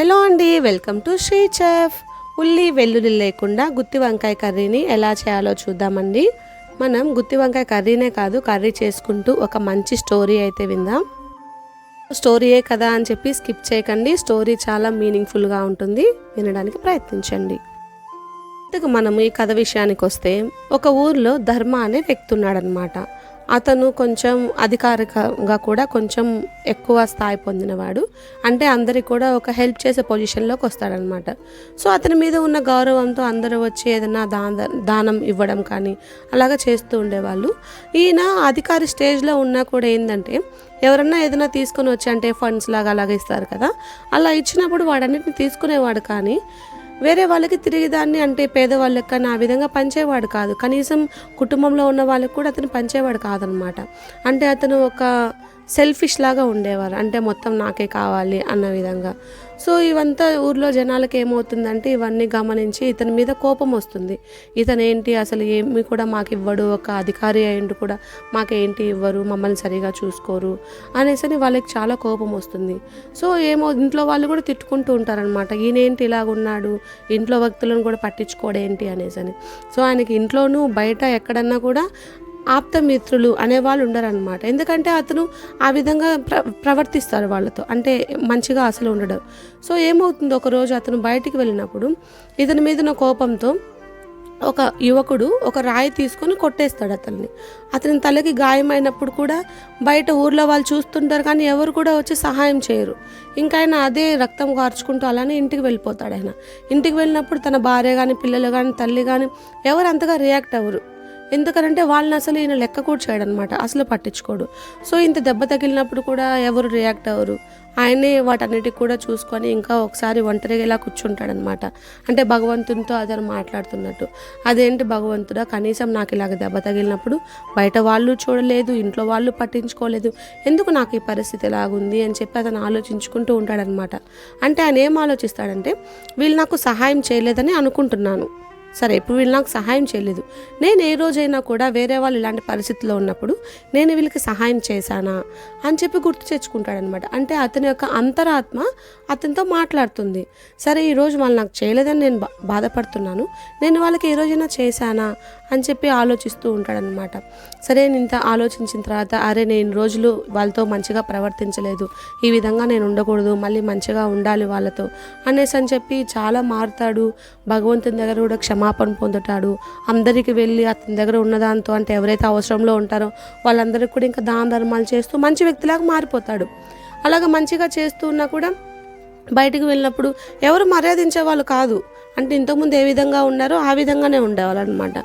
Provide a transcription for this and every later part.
Hello అండి welcome to Shri chef. ఉల్లి వెల్లుల్లి లేకుండా గుత్తి వంకాయ కర్రీని ఎలా చేయాలో చూద్దామండి. మనం గుత్తి వంకాయ కర్రీనే కాదు కర్రీ చేసుకుంటూ ఒక మంచి స్టోరీ అయితే విందాం. స్టోరీయే కదా అని చెప్పి స్కిప్ చేయకండి స్టోరీ చాలా మీనింగ్ఫుల్గా ఉంటుంది. వినడానికి ప్రయత్నించండి. ఇంతకు మనం ఈ కథ విషయానికి వస్తే ఒక ఊర్లో ధర్మ అనే వ్యక్తి ఉన్నాడనమాట అతను కొంచెం అధికారికంగా కూడా కొంచెం ఎక్కువ స్థాయి పొందినవాడు. అంటే అందరికి కూడా ఒక హెల్ప్ చేసే పొజిషన్లోకి వస్తాడనమాట. సో అతని మీద ఉన్న గౌరవంతో అందరూ వచ్చి ఏదైనా దాన దానం ఇవ్వడం కానీ అలాగా చేస్తూ ఉండేవాళ్ళు. ఈయన అధికారి స్టేజ్లో ఉన్నా కూడా ఏంటంటే ఎవరన్నా ఏదైనా తీసుకొని వచ్చి అంటే ఫండ్స్ లాగా అలాగే ఇస్తారు కదా. అలా ఇచ్చినప్పుడు వాడన్నిటిని తీసుకునేవాడు కానీ వేరే వాళ్ళకి తిరిగి దాన్ని అంటే పేదవాళ్ళకి కానీ ఆ విధంగా పంచేవాడు కాదు. కనీసం కుటుంబంలో ఉన్న వాళ్ళకి కూడా అతను పంచేవాడు కాదనమాట. అంటే అతను ఒక సెల్ఫిష్ లాగా ఉండేవారు. అంటే మొత్తం నాకే కావాలి అన్న విధంగా. సో ఇవంతా ఊర్లో జనాలకి ఏమవుతుందంటే ఇవన్నీ గమనించి ఇతని మీద కోపం వస్తుంది. ఇతను ఏంటి అసలు ఏమి కూడా మాకు ఇవ్వడు ఒక అధికారి అయిండు కూడా మాకేంటి ఇవ్వరు మమ్మల్ని సరిగా చూసుకోరు అనేసి అని వాళ్ళకి చాలా కోపం వస్తుంది. సో ఏమో ఇంట్లో వాళ్ళు కూడా తిట్టుకుంటూ ఉంటారనమాట ఈయనేంటి ఇలాగున్నాడు ఇంట్లో వ్యక్తులను కూడా పట్టించుకోడేంటి అనేసి అని సో ఆయనకి ఇంట్లోనూ బయట ఎక్కడన్నా కూడా ఆప్తమిత్రులు అనేవాళ్ళు ఉండరనమాట ఎందుకంటే అతను ఆ విధంగా ప్ర ప్రవర్తిస్తారు వాళ్ళతో. అంటే మంచిగా అసలు ఉండడం. సో ఏమవుతుంది? ఒకరోజు అతను బయటికి వెళ్ళినప్పుడు ఇతని మీద ఉన్న కోపంతో ఒక యువకుడు ఒక రాయి తీసుకొని కొట్టేస్తాడు అతన్ని. అతని తలకి గాయమైనప్పుడు కూడా బయట ఊర్లో వాళ్ళు చూస్తుంటారు కానీ ఎవరు కూడా వచ్చి సహాయం చేయరు. ఇంకా ఆయన అదే రక్తం కార్చుకుంటూ అలానే ఇంటికి వెళ్ళిపోతాడు ఆయన. ఇంటికి వెళ్ళినప్పుడు తన భార్య కానీ పిల్లలు కానీ తల్లి కానీ ఎవరు అంతగా రియాక్ట్ అవ్వరు. ఎందుకనంటే వాళ్ళని అసలు ఈయన లెక్క కూడా చేయడనమాట అసలు పట్టించుకోడు. సో ఇంత దెబ్బ తగిలినప్పుడు కూడా ఎవరు రియాక్ట్ అవ్వరు. ఆయనే వాటన్నిటికి కూడా చూసుకొని ఇంకా ఒకసారి ఒంటరిగా ఇలా కూర్చుంటాడనమాట అంటే భగవంతునితో అతను మాట్లాడుతున్నట్టు. అదేంటి భగవంతుడా కనీసం నాకు ఇలాగ దెబ్బ తగిలినప్పుడు బయట వాళ్ళు చూడలేదు ఇంట్లో వాళ్ళు పట్టించుకోలేదు. ఎందుకు నాకు ఈ పరిస్థితి ఎలాగుంది అని చెప్పి అతను ఆలోచించుకుంటూ ఉంటాడనమాట అంటే ఆయన ఏం ఆలోచిస్తాడంటే వీళ్ళు నాకు సహాయం చేయలేదని అనుకుంటున్నాను. సరే ఇప్పుడు వీళ్ళు నాకు సహాయం చేయలేదు. నేను ఏ రోజైనా కూడా వేరే వాళ్ళు ఇలాంటి పరిస్థితిలో ఉన్నప్పుడు నేను వీళ్ళకి సహాయం చేశానా అని చెప్పి గుర్తు తెచ్చుకుంటాడనమాట అంటే అతని యొక్క అంతరాత్మ అతనితో మాట్లాడుతుంది. సరే ఈరోజు వాళ్ళు నాకు చేయలేదని నేను బా- బాధపడుతున్నాను. నేను వాళ్ళకి ఏ రోజైనా చేశానా అని చెప్పి ఆలోచిస్తూ ఉంటాడనమాట సరే నేను ఇంత ఆలోచించిన తర్వాత అరే నేను రోజులు వాళ్ళతో మంచిగా ప్రవర్తించలేదు. ఈ విధంగా నేను ఉండకూడదు మళ్ళీ మంచిగా ఉండాలి వాళ్ళతో అనేసి అని చెప్పి చాలా మారుతాడు. భగవంతుని దగ్గర కూడా క్షమ క్షమాపణ పొందుతాడు. అందరికి వెళ్ళి అతని దగ్గర ఉన్నదాంతో అంటే ఎవరైతే అవసరంలో ఉంటారో వాళ్ళందరికీ కూడా ఇంకా దాన ధర్మాలు చేస్తూ మంచి వ్యక్తిలాగా మారిపోతాడు. అలాగ మంచిగా చేస్తూ ఉన్నా కూడా బయటికి వెళ్ళినప్పుడు ఎవరు మర్యాదించే వాళ్ళు కాదు. అంటే ఇంతకుముందు ఏ విధంగా ఉన్నారో ఆ విధంగానే ఉండేవాళ్ళు అనమాట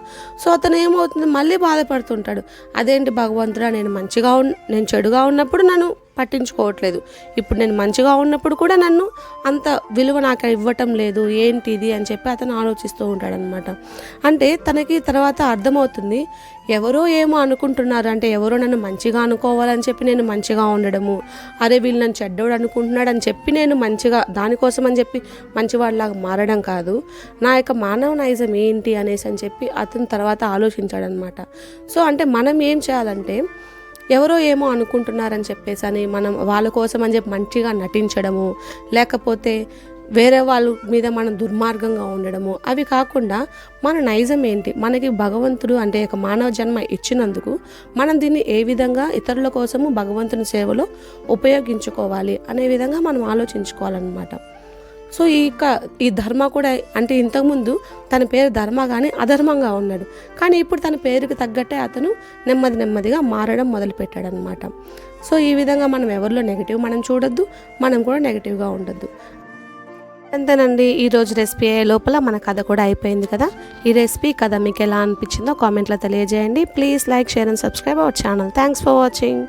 సో అతను ఏమవుతుంది? మళ్ళీ బాధపడుతుంటాడు. అదేంటి భగవంతుడా నేను మంచిగా ఉన్ నేను చెడుగా ఉన్నప్పుడు నన్ను పట్టించుకోవట్లేదు. ఇప్పుడు నేను మంచిగా ఉన్నప్పుడు కూడా నన్ను అంత విలువ నాకు ఇవ్వటం లేదు ఏంటిది అని చెప్పి అతను ఆలోచిస్తూ ఉంటాడనమాట అంటే తనకి తర్వాత అర్థమవుతుంది ఎవరో ఏమో అనుకుంటున్నారు అంటే ఎవరో నన్ను మంచిగా అనుకోవాలని చెప్పి నేను మంచిగా ఉండడము అరే వీళ్ళు నన్ను చెడ్డోడు అనుకుంటున్నాడు అని చెప్పి నేను మంచిగా దానికోసం అని చెప్పి మంచివాడిలాగా మారడం కాదు నా యొక్క మానవ నైజం ఏంటి అనేసి అని చెప్పి అతను తర్వాత ఆలోచించాడనమాట సో అంటే మనం ఏం చేయాలంటే ఎవరో ఏమో అనుకుంటున్నారని చెప్పేసి అని మనం వాళ్ళ కోసం అని చెప్పి మంచిగా నటించడము లేకపోతే వేరే వాళ్ళ మీద మనం దుర్మార్గంగా ఉండడము అవి కాకుండా మన నైజం ఏంటి? మనకి భగవంతుడు అంటే ఒక మానవ జన్మ ఇచ్చినందుకు మనం దీన్ని ఏ విధంగా ఇతరుల కోసము భగవంతుని సేవలో ఉపయోగించుకోవాలి అనే విధంగా మనం ఆలోచించుకోవాలన్నమాట. సో ఈ క- ఈ ధర్మ కూడా అంటే ఇంతకుముందు తన పేరు ధర్మ కానీ అధర్మంగా ఉన్నాడు. కానీ ఇప్పుడు తన పేరుకి తగ్గట్టే అతను నెమ్మది నెమ్మదిగా మారడం మొదలుపెట్టాడు అనమాట సో ఈ విధంగా మనం ఎవరిలో నెగిటివ్ మనం చూడొద్దు మనం కూడా నెగిటివ్గా ఉండొద్దు. అంతేనండి ఈరోజు రెసిపీ అయ్యే లోపల మన కథ కూడా అయిపోయింది కదా? ఈ రెసిపీ కథ మీకు ఎలా అనిపించిందో కామెంట్లో తెలియజేయండి. Please like share and subscribe our channel. Thanks for watching.